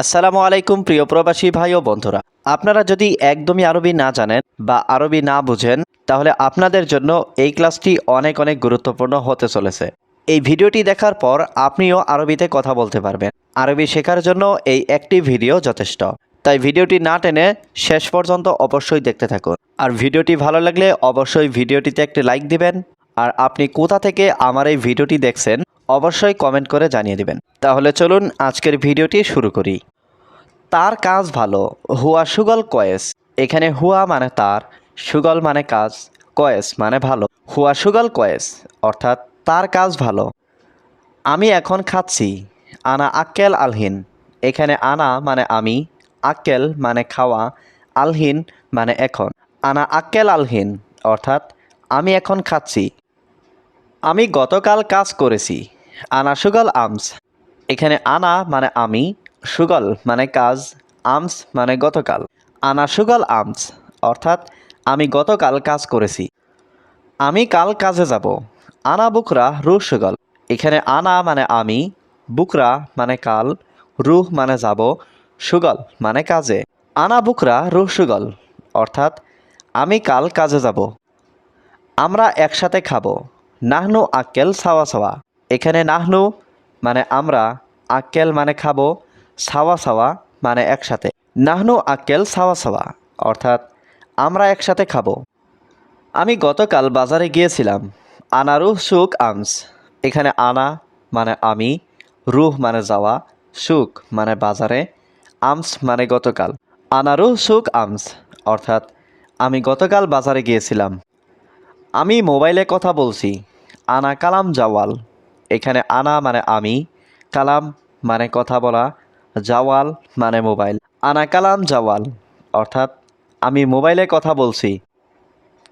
আসসালামু আলাইকুম প্রিয় প্রবাসী ভাই ও বন্ধুরা। আপনারা যদি একদমই আরবি না জানেন বা আরবি না বুঝেন, তাহলে আপনাদের জন্য এই ক্লাসটি অনেক অনেক গুরুত্বপূর্ণ হতে চলেছে। এই ভিডিওটি দেখার পর আপনিও আরবিতে কথা বলতে পারবেন। আরবি শেখার জন্য এই একটি ভিডিও যথেষ্ট। তাই ভিডিওটি না টেনে শেষ পর্যন্ত অবশ্যই দেখতে থাকুন। আর ভিডিওটি ভালো লাগলে অবশ্যই ভিডিওটিতে একটি লাইক দিবেন। আর আপনি কোথা থেকে আমার এই ভিডিওটি দেখছেন, অবশ্যই কমেন্ট করে জানিয়ে দেবেন। তাহলে চলুন আজকের ভিডিওটি শুরু করি। তার কাজ ভালো, হুয়া সুগল কয়েস। এখানে হুয়া মানে তার, সুগল মানে কাজ, কয়েস মানে ভালো। হুয়া সুগল কয়েস, অর্থাৎ তার কাজ ভালো। আমি এখন খাচ্ছি, আনা আক্কেল আলহিন। এখানে আনা মানে আমি, আক্কেল মানে খাওয়া, আলহিন মানে এখন। আনা আক্কেল আলহিন, অর্থাৎ আমি এখন খাচ্ছি। আমি গতকাল কাজ করেছি। আনা সুগল আমস। এখানে আনা মানে আমি, সুগল মানে কাজ, আমস মানে গতকাল। আনা সুগল আমস, অর্থাৎ আমি গতকাল কাজ করেছি। আমি কাল কাজে যাব। আনা বুকরা রুহ সুগল। এখানে আনা মানে আমি, বুকরা মানে কাল, রুহ মানে যাব, সুগল মানে কাজে। আনা বুকরা রুহ সুগল, অর্থাৎ আমি কাল কাজে যাব। আমরা একসাথে খাব। নাহনু আক্কেল সাওয়া সাওয়া। এখানে নাহনু মানে আমরা, আক্কেল মানে খাব, সাওয়া সাওয়া মানে একসাথে। নাহনু আক্কেল সাওয়া সাওয়া, অর্থাৎ আমরা একসাথে খাব। আমি গতকাল বাজারে গিয়েছিলাম আনারু সুখ আমস এখানে আনা মানে আমি, রুহ মানে যাওয়া সুক মানে বাজারে, আমস মানে গতকাল। আনারু সুক আমস অর্থাৎ আমি গতকাল বাজারে গিয়েছিলাম। আমি মোবাইলে কথা বলছি। আনা কালাম জাওয়াল। এখানে আনা মানে আমি, কালাম মানে কথা বলা, জাওয়াল মানে মোবাইল। আনা কালাম জাওয়াল, অর্থাৎ আমি মোবাইলে কথা বলছি।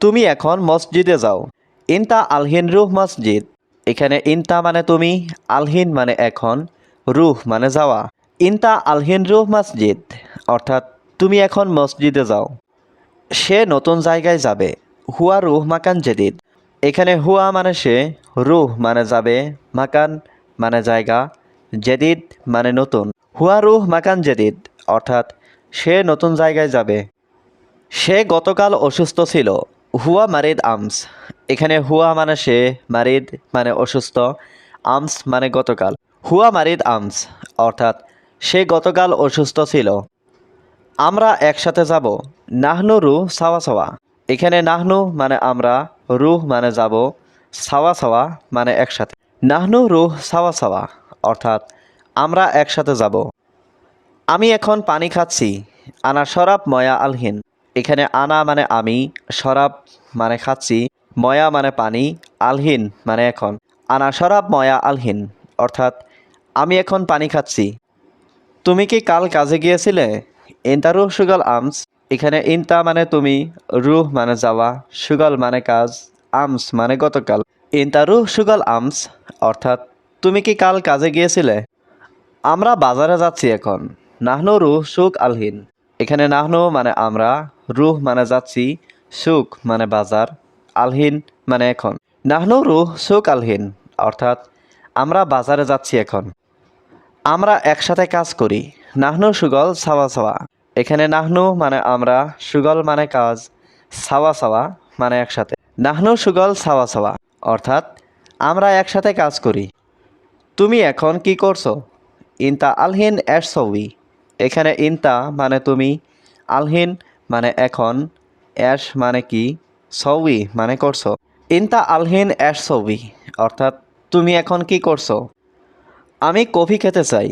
তুমি এখন মসজিদে যাও। ইনতা আলহিন রুহ মসজিদ। এখানে ইনতা মানে তুমি, আলহিন মানে এখন, রুহ মানে যাওয়া। ইনতা আলহিন রুহ মসজিদ, অর্থাৎ তুমি এখন মসজিদে যাও। সে নতুন জায়গায় যাবে। হুয়া রুহ মাকান জেদিদ। এখানে হুয়া মানে সে, রুহ মানে যাবে, মাকান মানে জায়গা, জেদিদ মানে নতুন। হুয়া রুহ মাকান জেদিদ, অর্থাৎ সে নতুন জায়গায় যাবে। সে গতকাল অসুস্থ ছিল, হুয়া মারিদ আমস। এখানে হুয়া মানে সে, মারিদ মানে অসুস্থ, আমস মানে গতকাল। হুয়া মারিদ আমস, অর্থাৎ সে গতকাল অসুস্থ ছিল। আমরা একসাথে যাব, নাহনু রুহ সাওয়া সাওয়া। এখানে নাহনু মানে আমরা, রুহ মানে যাব, সাওয়া সাওয়া মানে একসাথে। নাহনু, রুহ, সাওয়া সাওয়া, অর্থাৎ আমরা একসাথে যাব। আমি এখন পানি খাচ্ছি, আনা শরাব, ময়া আলহিন এখানে আনা মানে আমি, শরাব মানে খাচ্ছি, ময়া মানে পানি আলহিন মানে এখন। আনা শরাব, ময়া আলহিন অর্থাৎ আমি এখন পানি খাচ্ছি। তুমি কি কাল কাজে গিয়েছিলে? সুগাল সুগল আমস? এখানে ইন্তা মানে তুমি, রুহ মানে যাওয়া, সুগল মানে কাজ, আমস মানে গতকাল। ইন্তা, রুহ, সুগল, আমস, অর্থাৎ তুমি কি কাল কাজে গিয়েছিলে? আমরা বাজারে যাচ্ছি এখন। নাহনু, রুহ সুক আলহিন। এখানে নাহনু মানে আমরা, রুহ মানে যাচ্ছি, সুখ মানে বাজার, আলহিন মানে এখন। নাহনু, রুহ, সুখ, আলহিন, অর্থাৎ আমরা বাজারে যাচ্ছি এখন। আমরা একসাথে কাজ করি। নাহনু, সুগল, সাওয়া সাওয়া। এখানে নাহনু মানে আমরা, সুগল মানে কাজ, সাওয়া সাওয়া মানে একসাথে। নাহনু, সুগল, সাওয়া সাওয়া, অর্থাৎ আমরা একসাথে কাজ করি। তুমি এখন কি করছ? ইনতা আলহিন সৌই এখানে ইনতা মানে তুমি, আলহিন মানে এখন অ্যাশ মানে কি? সৌই মানে করছ। ইনতা আলহিন অ্যাশ সৌই অর্থাৎ তুমি এখন কি করছ? আমি কফি খেতে চাই।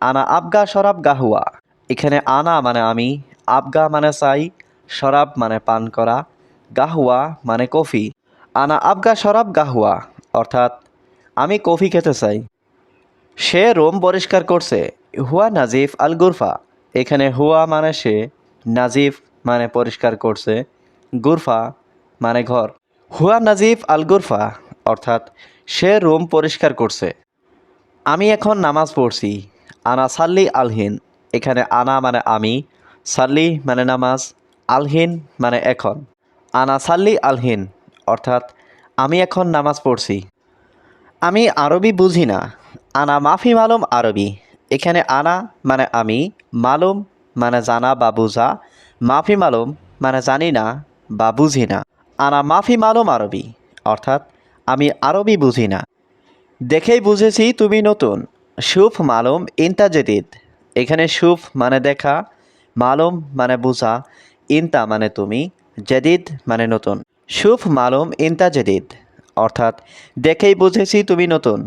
আনা আবগা শরাব গাহুয়া। এখানে আনা মানে আমি, আবগা মানে চাই, শরাব মানে পান করা, গাহুয়া মানে কফি। আনা আবগা শরাব, গাহুয়া, অর্থাৎ আমি কফি খেতে চাই। সে রোম পরিষ্কার করছে, হুয়া নাজিফ আল গুরফা। এখানে হুয়া মানে সে, নাজিফ মানে পরিষ্কার করছে, গুরফা মানে ঘর। হুয়া নাজিফ আল গুরফা, অর্থাৎ সে রুম পরিষ্কার করছে। আমি এখন নামাজ পড়ছি, আনা সাল্লি আলহিন এখানে আনা মানে আমি, সাল্লি মানে নামাজ, আলহিন মানে এখন। আনা সাল্লি, আলহিন, অর্থাৎ আমি এখন নামাজ পড়ছি। আমি আরবি বুঝি না। আনা মাফি মালুম আরবি। এখানে আনা মানে আমি, মালুম মানে জানা বা বুঝা। মাফি মালুম মানে জানি না বা বুঝি না। আনা মাফি মালুম আরবি, অর্থাৎ আমি আরবি বুঝি না। দেখেই বুঝেছি তুমি নতুন। সুফ মালুম, ইনতা এখানে সুফ মানে দেখা, মালুম মানে বুঝা, ইনতা মানে তুমি, জেদিদ মানে নতুন। সুফ মালুম, ইনতা, জেদিদ। অর্থাৎ, দেখেই বুঝেছি তুমি নতুন।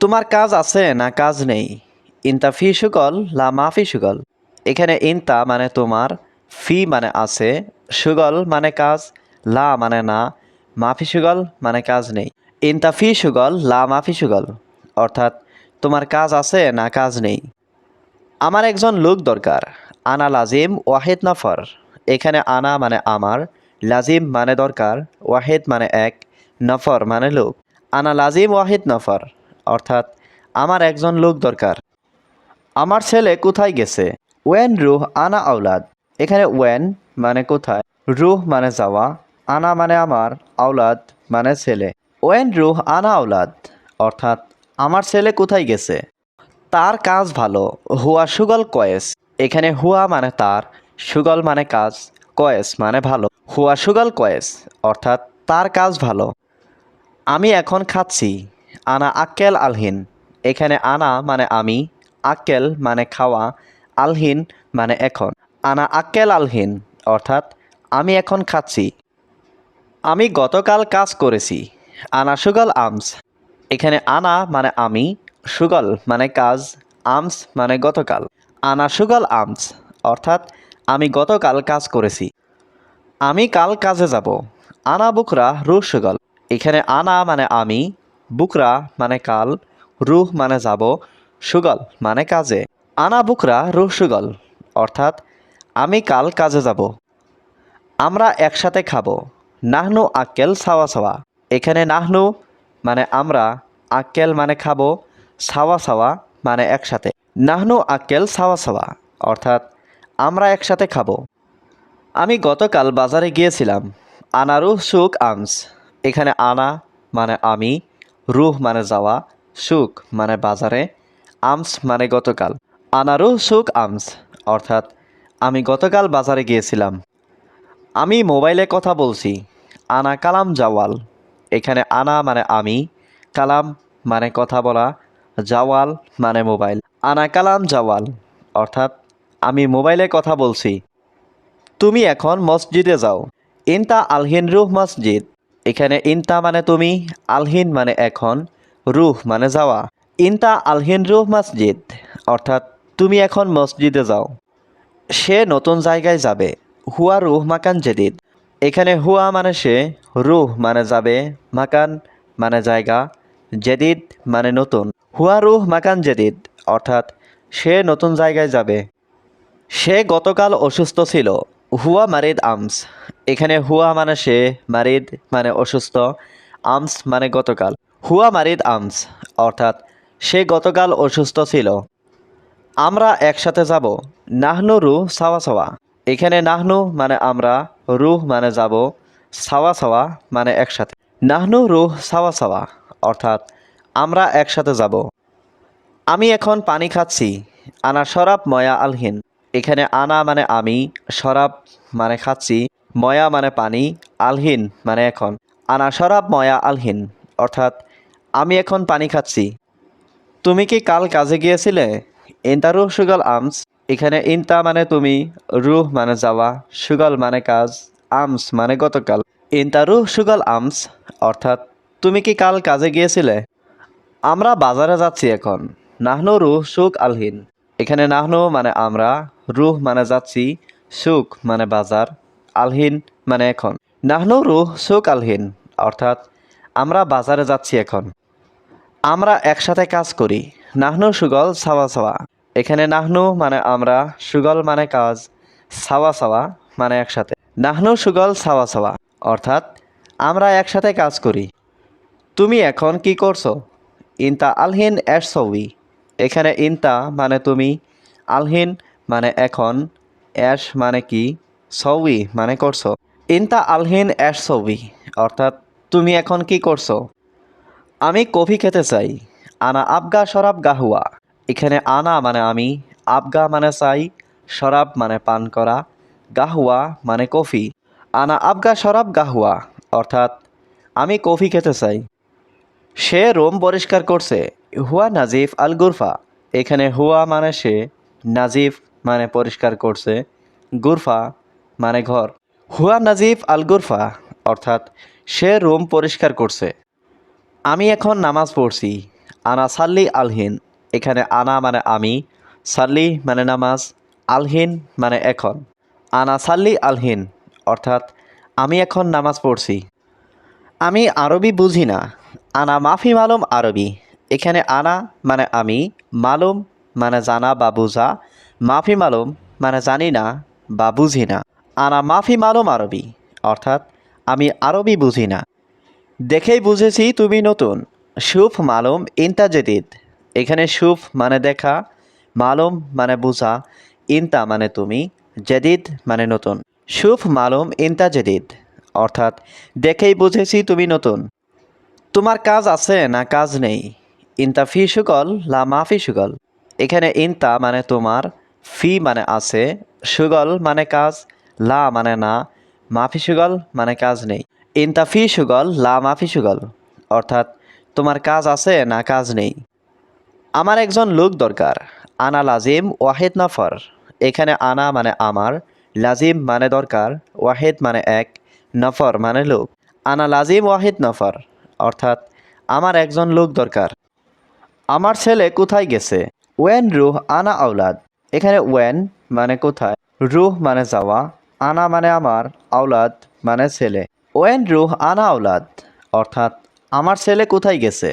তোমার কাজ আছে না কাজ নেই? ইনতা ফি সুগল, লা মাফি সুগল। এখানে ইনতা মানে তোমার, ফি মানে আছে, সুগল মানে কাজ, লা মানে না মাফি সুগল মানে কাজ নেই। ইনতা ফি সুগল, লা মাফি সুগল। অর্থাৎ, তোমার কাজ আছে না কাজ নেই? আমার একজন লোক দরকার। আনা লাজিম, ওয়াহেদ নফর। এখানে আনা মানে আমার, লাজিম মানে দরকার, ওয়াহেদ মানে এক, নফর মানে লোক। আনা লাজিম, ওয়াহেদ নফর, অর্থাৎ আমার একজন লোক দরকার। আমার ছেলে কোথায় গেছে? ওয়েন, রুহ, আনা আওলাদ। এখানে ওয়েন মানে কোথায়? রুহ মানে যাওয়া, আনা মানে আমার, আওলাদ মানে ছেলে। ওয়েন, রুহ, আনা আওলাদ, অর্থাৎ আমার ছেলে কোথায় গেছে? তার কাজ ভালো। হুয়া সুগল কয়েস। এখানে হুয়া মানে তার, সুগল মানে কাজ, কয়েস মানে ভালো। হুয়া সুগল কয়েস, অর্থাৎ তার কাজ ভালো। আমি এখন খাচ্ছি। আনা আক্কেল আলহিন। এখানে আনা মানে আমি, আক্কেল মানে খাওয়া, আলহিন মানে এখন। আনা আক্কেল আলহিন, অর্থাৎ আমি এখন খাচ্ছি। আমি গতকাল কাজ করেছি। আনা সুগল আমস। এখানে আনা মানে আমি সুগল মানে কাজ, আমস মানে গতকাল। আনা সুগল আমস, অর্থাৎ আমি গতকাল কাজ করেছি। আমি কাল কাজে যাব। আনা, বুকরা, রুহ, সুগল। এখানে আনা মানে আমি, বুকরা মানে কাল, রুহ মানে যাব, সুগল মানে কাজে। আনা, বুকরা, রুহ, সুগল, অর্থাৎ আমি কাল কাজে যাব। আমরা একসাথে খাব। নাহনু, আক্কেল, সাওয়া সাওয়া। এখানে নাহনু মানে আমরা, আক্কেল মানে খাব। সাওয়া সাওয়া মানে একসাথে। নাহনু আক্কেল সাওয়া সাওয়া, অর্থাৎ আমরা একসাথে খাব। আমি গতকাল বাজারে গিয়েছিলাম, আনারু সুখ আমস এখানে আনা মানে আমি, রুহ মানে যাওয়া, সুখ মানে বাজারে, আমস মানে গতকাল। আনারু সুখ আমস অর্থাৎ আমি গতকাল বাজারে গিয়েছিলাম। আমি মোবাইলে কথা বলছি, আনা কালাম জাওয়াল। এখানে আনা মানে আমি, কালাম মানে কথা বলা জাওয়াল মানে মোবাইল। আনা কালাম জাওয়াল, অর্থাৎ আমি মোবাইলে কথা বলছি। তুমি এখন মসজিদে যাও। ইনতা আলহিন রুহ মসজিদ। এখানে ইনতা মানে তুমি, আলহিন মানে এখন, রুহ মানে যাওয়া। ইনতা আলহিন রুহ মসজিদ, অর্থাৎ তুমি এখন মসজিদে যাও। সে নতুন জায়গায় যাবে। হুয়া রুহ মাকান জেদিদ। এখানে হুয়া মানে সে, রুহ মানে যাবে। মাকান মানে জায়গা। জেদিদ মানে নতুন। হুয়া রুহ মাকান জেদিদ, অর্থাৎ সে নতুন জায়গায় যাবে। সে গতকাল অসুস্থ ছিল। হুয়া মারিদ আমস। এখানে হুয়া মানে সে, মারিদ মানে অসুস্থ, আমস মানে গতকাল। হুয়া মারিদ আমস, অর্থাৎ সে গতকাল অসুস্থ ছিল। আমরা একসাথে যাব। নাহনু রু সাওয়া সাওয়া। এখানে নাহনু মানে আমরা, রুহ মানে যাব। সাওয়া সাওয়া মানে একসাথে। নাহনু রুহ সাওয়া সাওয়া, অর্থাৎ আমরা একসাথে যাব। আমি এখন পানি খাচ্ছি। আনা শরাব, ময়া আলহিন। এখানে আনা মানে আমি, শরাব মানে খাচ্ছি, ময়া মানে পানি, আলহিন মানে এখন। আনা শরাব, ময়া আলহিন, অর্থাৎ আমি এখন পানি খাচ্ছি। তুমি কি কাল কাজে গিয়েছিলে? ইন্তা রুহ সুগল আমস। এখানে ইন্তা মানে তুমি, রুহ মানে যাওয়া, সুগল মানে কাজ, আমস মানে গতকাল। ইন্তা রুহ সুগল আমস, অর্থাৎ তুমি কি কাল কাজে গিয়েছিলে? আমরা বাজারে যাচ্ছি এখন। নাহনু রুহ সুক আলহিন। এখানে নাহনু মানে আমরা, রুহ মানে যাচ্ছি, সুখ মানে বাজার, আলহিন মানে এখন। নাহনু রুহ, সুখ, আলহিন, অর্থাৎ আমরা বাজারে যাচ্ছি এখন। আমরা একসাথে কাজ করি। নাহনু সুগল, সাওয়া সাওয়া। এখানে নাহনু মানে আমরা, সুগল মানে কাজ, সাওয়া সাওয়া মানে একসাথে। নাহনু সুগল, সাওয়া সাওয়া, অর্থাৎ আমরা একসাথে কাজ করি। তুমি এখন কি করছ? ইনতা আলহিন সৌই এখানে ইনতা মানে তুমি, আলহিন মানে এখন অ্যাশ মানে কি সৌই মানে করছ। ইনতা আলহিন অ্যাশ সৌই অর্থাৎ তুমি এখন কি করছ? আমি কফি খেতে চাই, আনা আবগা শরাব গাহুয়া। এখানে আনা মানে আমি, আবগা মানে চাই, শরাব মানে পান করা, গাহুয়া মানে কফি। আনা আবগা শরাব গাহুয়া, অর্থাৎ আমি কফি খেতে চাই। সে রোম পরিষ্কার করছে। হুয়া নাজিফ আল গুরফা এখানে হুয়া মানে সে, নাজিফ মানে পরিষ্কার করছে। গুরফা মানে ঘর। হুয়া নাজিফ আল গুরফা অর্থাৎ সে রুম পরিষ্কার করছে। আমি এখন নামাজ পড়ছি। আনা সাল্লি আলহিন। এখানে আনা মানে আমি, সাল্লি মানে নামাজ, আলহিন মানে এখন। আনা সাল্লি আলহিন, অর্থাৎ আমি এখন নামাজ পড়ছি। আমি আরবি বুঝি না। আনা মাফি মালুম আরবি। এখানে আনা মানে আমি, মালুম মানে জানা বা বুঝা, মাফি মালুম মানে জানি না বা বুঝি না। আনা মাফি মালুম আরবি, অর্থাৎ আমি আরবি বুঝি না। দেখেই বুঝেছি তুমি নতুন। সুফ মালুম ইনতা জেদিদ। এখানে সুফ মানে দেখা, মালুম মানে বুঝা, ইনতা মানে তুমি, জেদিদ মানে নতুন। সুফ মালুম ইনতা জেদিদ, অর্থাৎ দেখেই বুঝেছি তুমি নতুন। তোমার কাজ আছে না কাজ নেই? ইনতা ফি সুগল, লা মাফি সুগল। এখানে ইনতা মানে তোমার, ফি মানে আছে, সুগল মানে কাজ, লা মানে না মাফি সুগল মানে কাজ নেই। ইনতা ফি সুগল, লা মাফি সুগল। অর্থাৎ, তোমার কাজ আছে না কাজ নেই। আমার একজন লোক দরকার, আনা লাজিম, ওয়াহেদ নফর। এখানে আনা মানে আমার, লাজিম মানে দরকার, ওয়াহেদ মানে এক, নফর মানে লোক। আনা লাজিম, ওয়াহিদ, নফর। অর্থাৎ আমার একজন লোক দরকার। আমার ছেলে কোথায় গেছে? ওয়েন রুহ আনা আওলাদ। এখানে ওয়েন মানে কোথায়? রুহ মানে যাওয়া, আনা মানে আমার, আওলাদ মানে ছেলে। ওয়েন রুহ আনা আওলাদ। অর্থাৎ আমার ছেলে কোথায় গেছে?